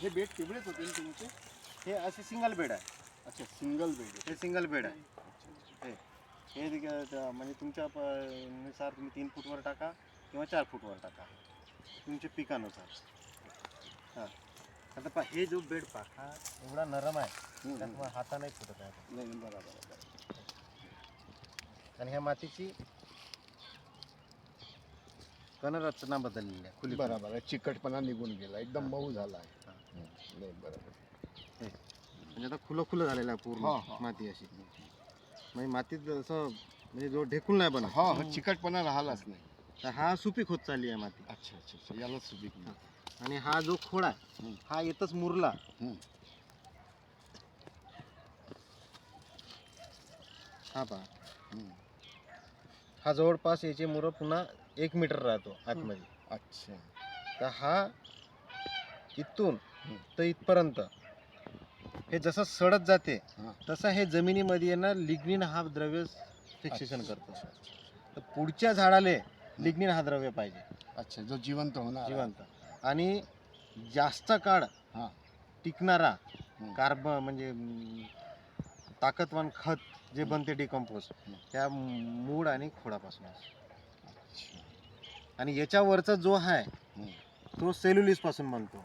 हे बेड तेवढेच होते ना तुमचे? हे असे सिंगल बेड आहे. अच्छा सिंगल बेड हे सिंगल बेड आहे. हे हे त- म्हणजे तुमच्या प- नुसार तुम्ही तीन फूटवर टाका किंवा चार फूटवर टाका. तुमच्या पिकानुसार. हां. आता पहा हे जो बेड पहा हा एवढा नरम आहे. हम्म, त्यात हम्म. मग हाता नाही फुटत आहे. नाही बरोबर बरोबर. आणि ह्या मातीची कणरचना बदललेली आहे खुली बरोबर आहे चिकटपणा निघून गेला. एकदम मऊ झाला आहे. नाही बरोबर म्हणजे आता खुलं खुलं झालेलं आहे हा, पूर्ण हा. माती अशी म्हणजे मातीत असं म्हणजे जो ढेकून नाही बनत हा हा चिकटपणा राहिलाच नाही तर हा सुपीक होत चालली आहे माती अच्छा अच्छा अच्छा याला सुपीक. आणि हा जो खोड आहे हम्म. हा येतच मुरला हम्म. हा पहा हम्म. हा जवळपास याचे मुरं पुन्हा एक मीटर राहतो आतमध्ये अच्छा तर हा इथून. तर इथपर्यंत हे जसं सडत जाते. तसं हे जमिनीमध्ये ना लिग्निन हा द्रव्य फिक्सेशन करतो. तर पुढच्या झाडाले लिग्निन हा द्रव्य पाहिजे अच्छा जो जिवंत होणार. जिवंत आणि जास्त काळ हा. टिकणारा. कार्ब म्हणजे ताकदवान खत जे बनते डिकम्पोज. त्या मूळ आणि खोडापासून. आणि याच्यावरचा जो आहे. तो सेल्युलिसपासून बनतो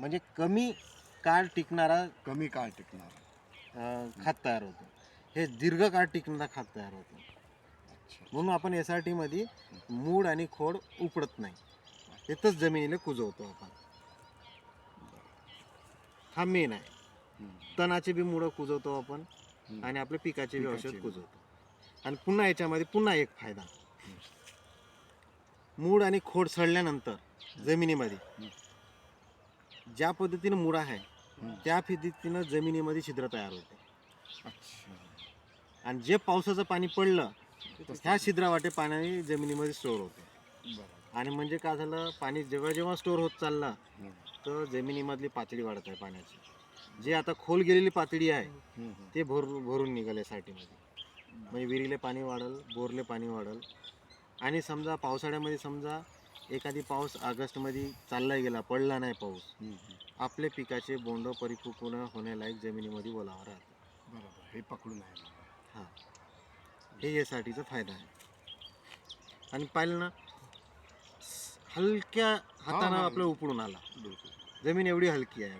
म्हणजे कमी काळ टिकणारा कमी काळ टिकणार. अं, खत तयार होतो. हे दीर्घकाळ टिकणारा खत तयार होतो. अच्छा. म्हणून आपण एस आर टीमध्ये मूळ आणि खोड उपडत नाही. येतच जमिनीला कुजवतो आपण. हा मेन आहे. हम्म. तणाचे बी मुळं कुजवतो आपण हम्म. आणि आपल्या पिकाचे बी पिकाचे औषध बी. कुजवतो. आणि पुन्हा याच्यामध्ये पुन्हा एक फायदा. मूळ आणि खोड सडल्यानंतर जमिनीमध्ये ज्या पद्धतीनं मुळा आहे. त्या पद्धतीनं जमिनीमध्ये छिद्र तयार होते. अच्छा. आणि जे पावसाचं पाणी पडलं ह्या छिद्रावाटे पाण्याने जमिनीमध्ये स्टोअर होते. आणि म्हणजे काय झालं पाणी जेव्हा जेव्हा स्टोअर होत चाललं. तर जमिनीमधली पातळी वाढत आहे पाण्याची. जे आता खोल गेलेली पातळी आहे. ते भर भरून निघाले साठीमध्ये. म्हणजे विहिरीले पाणी वाढल बोरले पाणी वाढल. आणि समजा पावसाळ्यामध्ये समजा एखादी पाऊस ऑगस्टमध्ये चालला गेला पडला नाही पाऊस. आपले पिकाचे बोंड परिपूर्ण होण्यालायक जमिनीमध्ये ओलावा राहते. बरोबर हे पकडून आहे हां. हे यासाठीचा फायदा आहे. आणि पाहिलं ना हलक्या हातानं. आपलं उपडून आला. बिलकुल. जमीन एवढी हलकी आहे.